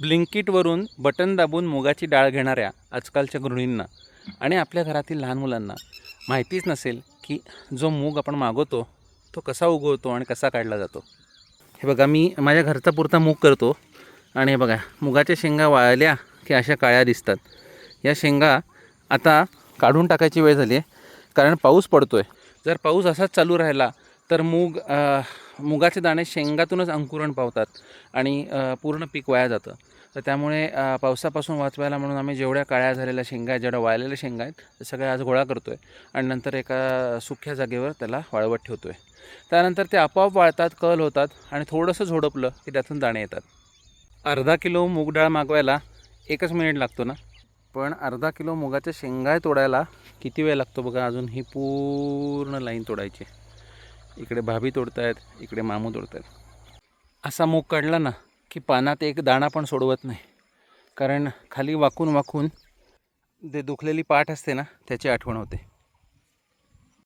ब्लिंकिटवरून button दाबून मुगाची डाळ घेणाऱ्या आजकालच्या गृहिणींना आणि आपल्या घरातील लहान मुलांना माहितीच नसेल की जो मूग आपण मागवतो तो कसा उगवतो आणि कसा काढला जातो. हे बघा मी माझ्या घरचा पुरता मूग करतो आणि हे बघा मुगाच्या शेंगा वाळल्या की अशा काळ्या दिसतात. या शेंगा आता काढून टाकायची वेळ झाली आहे कारण पाऊस पडतो आहे जर पाऊस असाच चालू राहिला तर मूग मुगाचे दाणे शेंगातूनच अंकुरण पावतात आणि पूर्ण पीक वाया जातं. तर त्यामुळे पावसापासून वाचवायला म्हणून आम्ही जेवढ्या काळ्या झालेल्या शेंगा आहेत जेवढ्या वाळलेल्या शेंगा आहेत त्या सगळ्या आज गोळा करतो आहे आणि नंतर एका सुख्या जागेवर त्याला वाळवत ठेवतो आहे त्यानंतर ते आपोआप वाळतात कल होतात आणि थोडंसं झोडपलं की त्यातून दाणे येतात. अर्धा किलो मूग डाळ मागवायला एकच मिनिट लागतो ना? पण अर्धा किलो मुगाच्या शेंगा तोडायला किती वेळ लागतो बघा? अजून ही पूर्ण लाईन तोडायची. इकडे भाभी तोडतायत इकडे मामू तोडतायत. असा मूग काढला ना की पानात एक दाणा पण सोडवत नाही. कारण खाली वाकून वाकून जे दुखलेली पाठ असते ना त्याची आठवण होते.